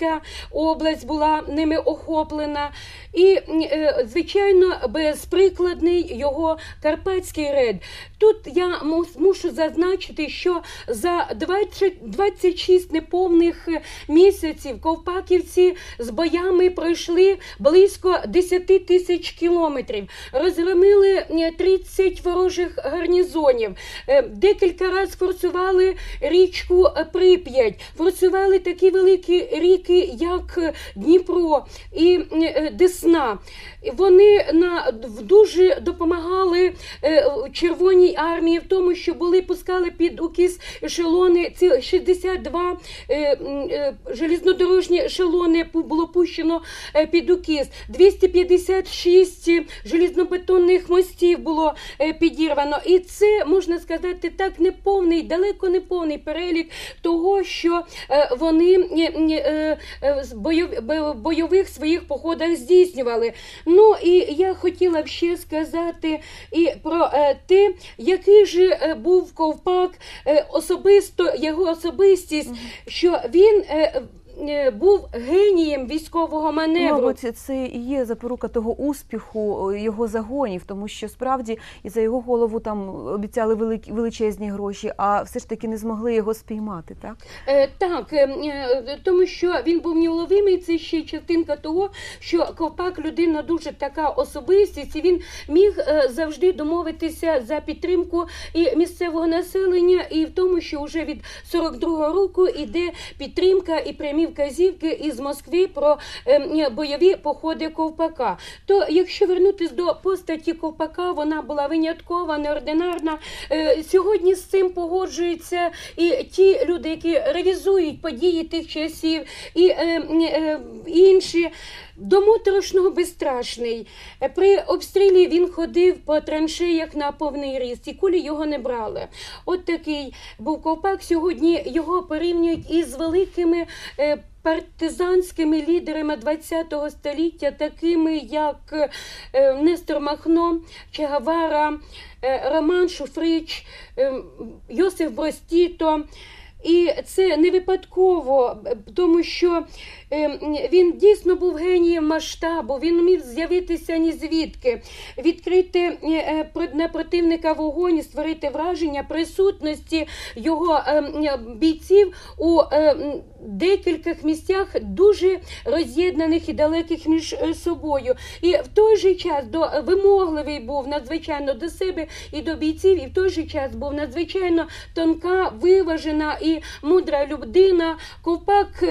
Чернігівська область була ними охоплена. І, е, звичайно, безприкладний його карпатський ред. Тут я мушу зазначити, що за 20, 26 неповних місяців ковпаківці з боями пройшли близько 10 тисяч кілометрів, розгромили 30 ворожих гарнізонів, е, декілька разів форсували річку Прип'ять, форсували такі великі ріки, як Дніпро і е, Десна. Вони на дуже допомагали е, Червоній армії в тому, що були пускали під укіс ешелони. Ці 62 е, железнодорожні ешелони було пущено під укіс. 256 железнобетонних мостів було підірвано. І це можна сказати так неповний, далеко не повний перелік того, що вони бойових своїх походах здійснювали. Ну і я хотіла б ще сказати і про е, те, який же е, був ковпак е, особисто його особистість, що він Е, був генієм військового маневру. Мабуть, це і є запорука того успіху його загонів, тому що справді і за його голову там обіцяли великі величезні гроші, а все ж таки не змогли його спіймати. Так, е, так е, е, тому що він був неуловимий. Це ще частинка того, що Ковпак людина дуже така особистість, і він міг е, завжди домовитися за підтримку і місцевого населення, і в тому, що вже від 42-го року іде підтримка і прямі вказівки із Москви про ем, бойові походи Ковпака. То, якщо вернутися до постаті Ковпака, вона була виняткова, неординарна. Е, сьогодні з цим погоджуються і ті люди, які ревізують події тих часів, і ем, е, інші. До моторошного безстрашний. Е, при обстрілі він ходив по траншеях на повний ріст, і кулі його не брали. От такий був ковпак. Сьогодні його порівнюють із великими е, партизанськими лідерами ХХ століття, такими як е, Нестор Махно, Чагавара, Роман Шуфрич, Йосиф Бростіто. І це не випадково, тому що Ем, він дійсно був генієм масштабу, він міг з'явитися ні звідки, відкрити е, е, на противника вогонь, створити враження присутності його ем, бійців у ем, декількох місцях дуже роз'єднаних і далеких між е, собою. І в той же час до вимогливий був надзвичайно до себе і до бійців, і в той же час був надзвичайно тонка, виважена і мудра людина, ковпак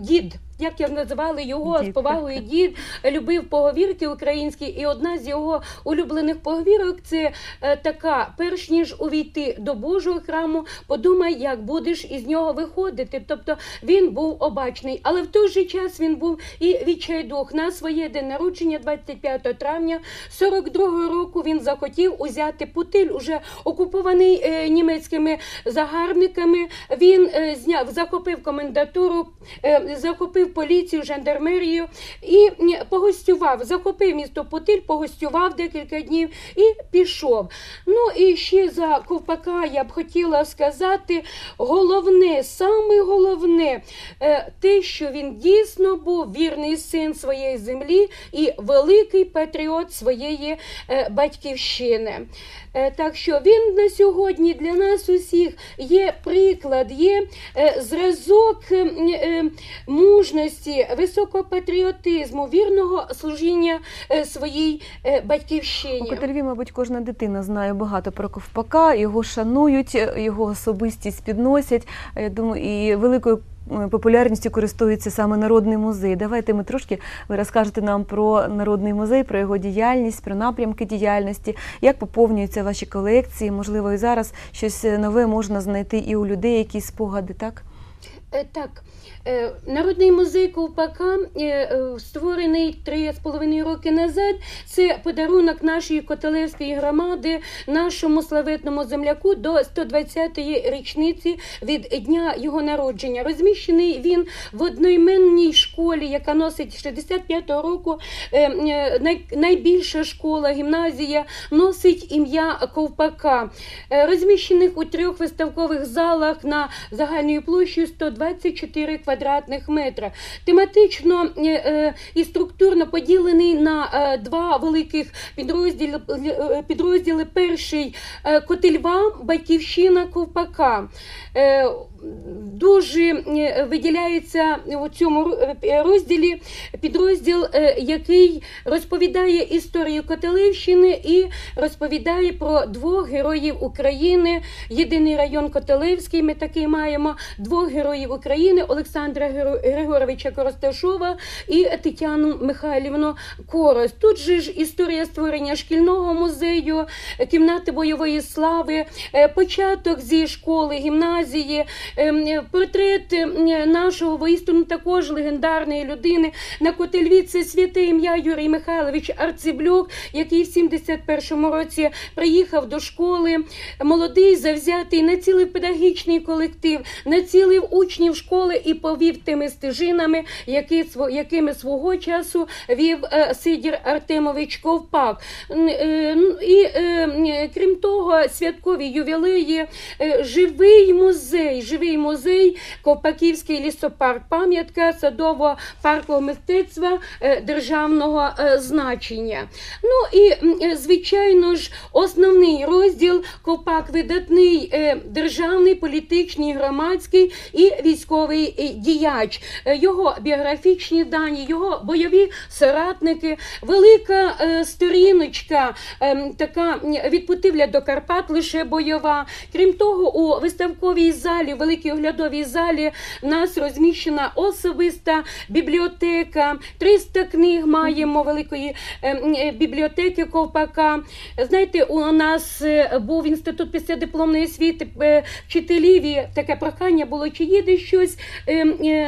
дід як я називали його з повагою дід, любив поговірки українські, і одна з його улюблених поговірок це е, така: перш ніж увійти до Божого храму, подумай, як будеш із нього виходити. Тобто він був обачний, але в той же час він був і відчайдух. На своє день народження, 25 травня 42-го року, він захотів узяти Путиль, уже окупований е, німецькими загарбниками. Він е, зняв, захопив комендатуру, е, захопив захопив поліцію, жандармерію і погостював, захопив місто Путиль, погостював декілька днів і пішов. Ну і ще за ковпака я б хотіла сказати головне, саме головне, е, те, що він дійсно був вірний син своєї землі і великий патріот своєї е, батьківщини. Е, так що він на сьогодні для нас усіх є приклад, є зразок мужності, мужності, високого патріотизму, вірного служіння е, своїй е, батьківщині. У Катерві, мабуть, кожна дитина знає багато про Ковпака, його шанують, його особистість підносять. Я думаю, і великою. Популярністю користується саме народний музей. Давайте ми трошки ви розкажете нам про народний музей, про його діяльність, про напрямки діяльності, як поповнюються ваші колекції. Можливо, і зараз щось нове можна знайти і у людей, якісь спогади, так? Е, так. Е, Народний музей Ковпака е, створений три з половиною роки назад. Це подарунок нашої Котелевської громади, нашому славетному земляку до 120-ї річниці від дня його народження. Розміщений він в одноіменній школі, яка носить 65-го року. Найбільша школа, гімназія носить ім'я Ковпака, розміщених у трьох виставкових залах на загальною площею 120 24 квадратних метра. Тематично е, е, і структурно поділений на е, два великих підрозділи. Підрозділи перший Котельва, Батьківщина Ковпака. Дуже е, виділяється у цьому е, розділі підрозділ, е, який розповідає історію Котелевщини і розповідає про двох героїв України. Єдиний район Котелевський. Ми такий маємо двох героїв України Олександра Григоровича Коросташова і Тетяну Михайлівну Корос. Тут же ж історія створення шкільного музею, кімнати бойової слави, початок зі школи, гімназії, портрет е, нашого воістину також легендарної людини на Котельві. Це святе ім'я Юрій Михайлович Арцеблюк, який в 71-му році приїхав до школи. Молодий, завзятий, націлив педагогічний колектив, націлив учнів школи і повів тими стежинами, які, якими свого часу вів е, Сидір Артемович Ковпак. Е, І е, крім того, святкові ювілеї, живий музей, живий музей, Ковпаківський лісопарк, пам'ятка садово-паркового мистецтва е, державного е, значення. Ну і е, звичайно ж, основний розділ Ковпак видатний державний, політичний, громадський і військовий діяч. Його біографічні дані, його бойові соратники, велика сторіночка, така м, від Путивля до Карпат лише бойова. Крім того, у виставковій залі, великій оглядовій залі, в нас розміщена особиста бібліотека. 300 книг маємо великої е, е, бібліотеки Ковпака. Знаєте, у нас е, був інститут післядипломної освіти вчителів. і Таке прохання було, чи десь щось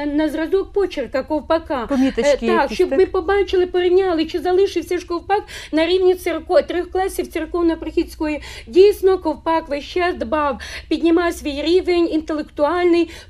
на зразок почерка Ковпака. Поміточки Так, щоб ми побачили, порівняли, чи залишився ж ковпак на рівні церков, трьох класів церковно-прихідської. Дійсно, ковпак весь час дбав, піднімав свій рівень інтелектуальний.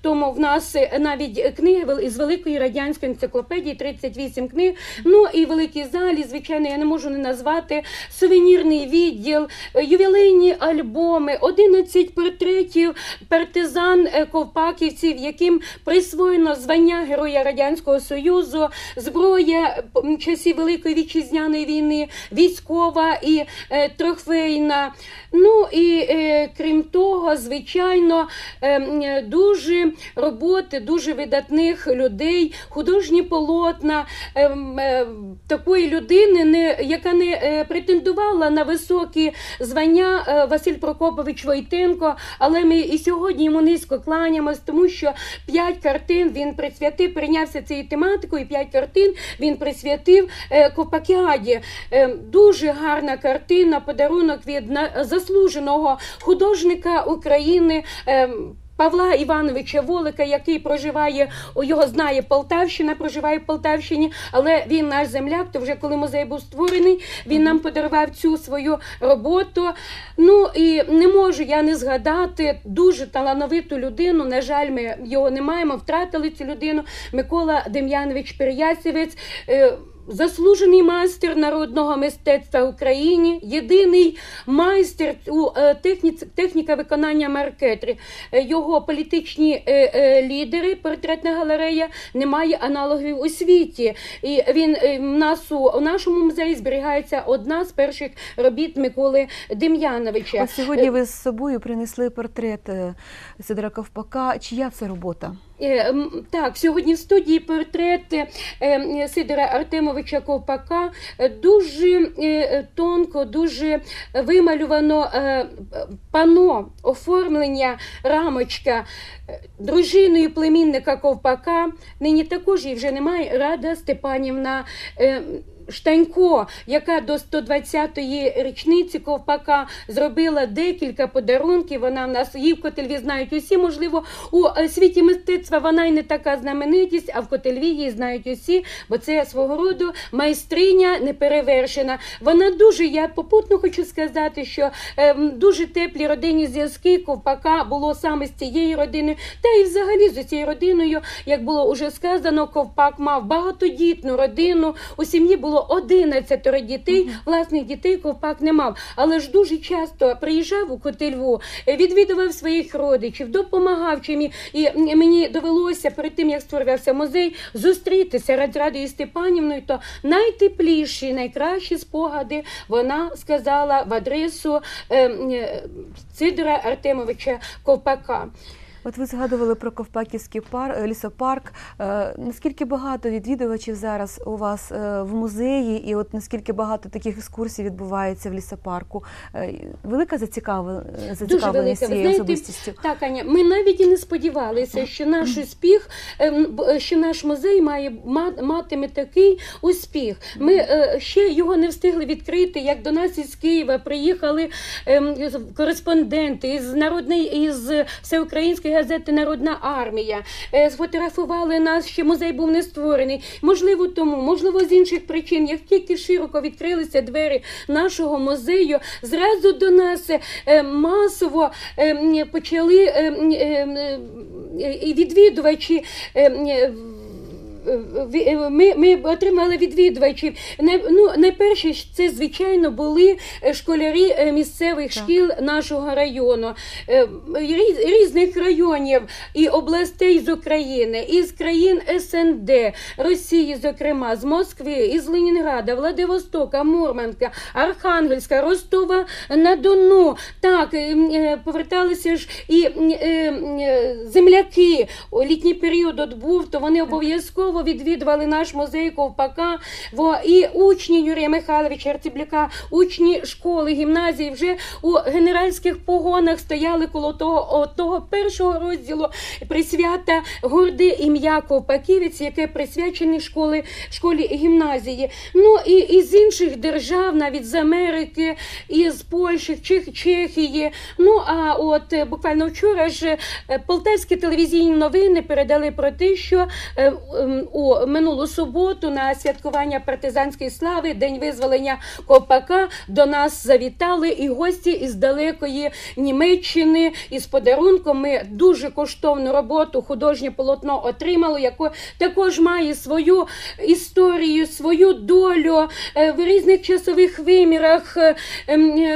Тому в нас е, навіть книги вел- із великої радянської енциклопедії, 38 книг. Ну і великій залі, звичайно, я не можу не назвати сувенірний відділ, е, ювілейні альбоми, 11 портретів партизан е, ковпаківців, яким присвоєно звання Героя Радянського Союзу, зброя часів Великої вітчизняної війни, військова і е, трофейна. Ну і е, крім того, звичайно, е, е, дуже роботи, дуже видатних людей, художні полотна е, м, е, такої людини, не, яка не е, претендувала на високі звання е, Василь Прокопович Войтенко, але ми і сьогодні йому низько кланяємось, тому що п'ять картин він присвятив, прийнявся цією тематикою, п'ять картин він присвятив е, Копакіаді. Е, Дуже гарна картина, подарунок від заслуженого художника України. Е, Павла Івановича Волика, який проживає, його знає Полтавщина, проживає в Полтавщині, але він наш земляк. То вже коли музей був створений, він нам подарував цю свою роботу. Ну і не можу я не згадати дуже талановиту людину. На жаль, ми його не маємо, втратили цю людину. Микола Дем'янович Переясівець. Заслужений майстер народного мистецтва в Україні, єдиний майстер у е, техніці, техніка виконання маркетри. Е, Його політичні е, лідери, портретна галерея, не має аналогів у світі. І він в нас у, у нашому музеї зберігається одна з перших робіт Миколи Дем'яновича. От сьогодні ви з собою принесли портрет Сидора Ковпака. Чия це робота? Е, Так, сьогодні в студії портрет е, е, Сидора Артемовича Ковпака дуже тонко, дуже вималювано пано, оформлення, рамочка дружиною племінника Ковпака. Нині також її вже немає Рада Степанівна. Штанько, яка до 120-ї річниці ковпака зробила декілька подарунків. Вона в нас її в Котельві знають усі. Можливо, у е, світі мистецтва вона й не така знаменитість, а в Котельві її знають усі, бо це свого роду майстриня неперевершена. Вона дуже, я попутно хочу сказати, що е, дуже теплі родинні зв'язки ковпака було саме з цією родиною, та і взагалі з цією родиною, як було уже сказано, ковпак мав багатодітну родину. У сім'ї було було 11 дітей, власних дітей ковпак не мав. Але ж дуже часто приїжджав у Котельву, е, відвідував своїх родичів, допомагав чим. і- мені довелося перед тим, як створювався музей, зустрітися з Радією Степанівною, то найтепліші, найкращі спогади вона сказала в адресу е, е, Сидора Артемовича Ковпака. От ви згадували про Ковпаківський пар... лісопарк. Е, наскільки багато відвідувачів зараз у вас е, в музеї, і от наскільки багато таких екскурсій відбувається в лісопарку? Е, велика зацікавленість велика. Цією знаєте, особистістю? Так, Аня, ми навіть і не сподівалися, що наш успіх, ем, що наш музей має матиме такий успіх. Ми е, ще його не встигли відкрити, як до нас із Києва приїхали ем, кореспонденти із народної із всеукраїнської газети Народна армія. Е, Сфотографували нас, ще музей був не створений. Можливо, тому, можливо, з інших причин, як тільки широко відкрилися двері нашого музею, зразу до нас масово почали відвідувачі. Е, Ми, ми отримали відвідувачів. Най- Ну, найперше це, звичайно, були е, школярі е, місцевих Так. шкіл нашого району, різних районів і областей з України, із країн СНД, Росії, зокрема, з Москви, із Ленінграда, Владивостока, Мурманська, Архангельська, Ростова на Дону. Так, поверталися ж і земляки. Літній період от був, то вони обов'язково відвідували наш музей Ковпака. І учні Юрія Михайловича Арцебляка, учні школи, гімназії вже у генеральських погонах стояли коло того, того першого розділу присвята горде ім'я Ковпаківець, яке присвячене школи, школі і гімназії. Ну і, і з інших держав, навіть з Америки, і з Польщі, Чех, Чехії. Ну а от е, буквально вчора ж е, полтавські телевізійні новини передали про те, що е, у минулу суботу на святкування партизанської слави, день визволення Ковпака, до нас завітали і гості із далекої Німеччини із подарунком. Ми дуже коштовну роботу, художнє полотно отримали, яке також має свою історію, свою долю е, в різних часових вимірах е,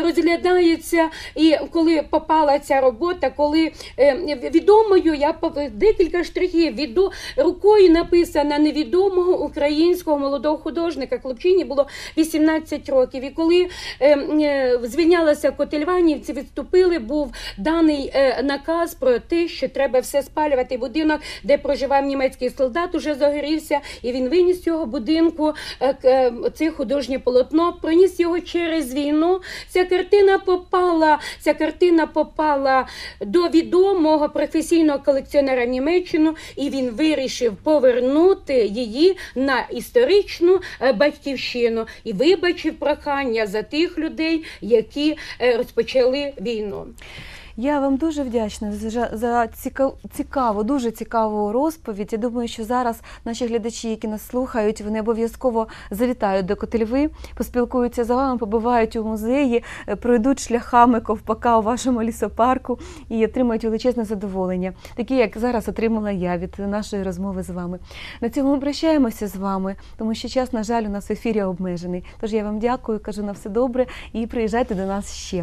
розглядається. І коли попала ця робота, коли е, відомою, я декілька штрихів віду рукою написана невідомого українського молодого художника. Хлопчині було 18 років. І коли е, е, звільнялася Котельванівці, відступили, був даний е, наказ про те, що треба все спалювати. Будинок, де проживав німецький солдат, уже загорівся, і він виніс цього будинку е, е, це художнє полотно, проніс його через війну. Ця картина попала, ця картина попала до відомого професійного колекціонера в Німеччину, і він вирішив повернути її на історичну е, батьківщину і вибачив прохання за тих людей, які е, розпочали війну. Я вам дуже вдячна за, за ціка- цікаву, дуже цікаву розповідь. Я думаю, що зараз наші глядачі, які нас слухають, вони обов'язково завітають до Котельви, поспілкуються з вами, побувають у музеї, е, пройдуть шляхами ковпака у вашому лісопарку і отримають величезне задоволення, такі як зараз отримала я від нашої розмови з вами. На цьому ми прощаємося з вами, тому що час, на жаль, у нас в ефірі обмежений. Тож я вам дякую, кажу на все добре і приїжджайте до нас ще.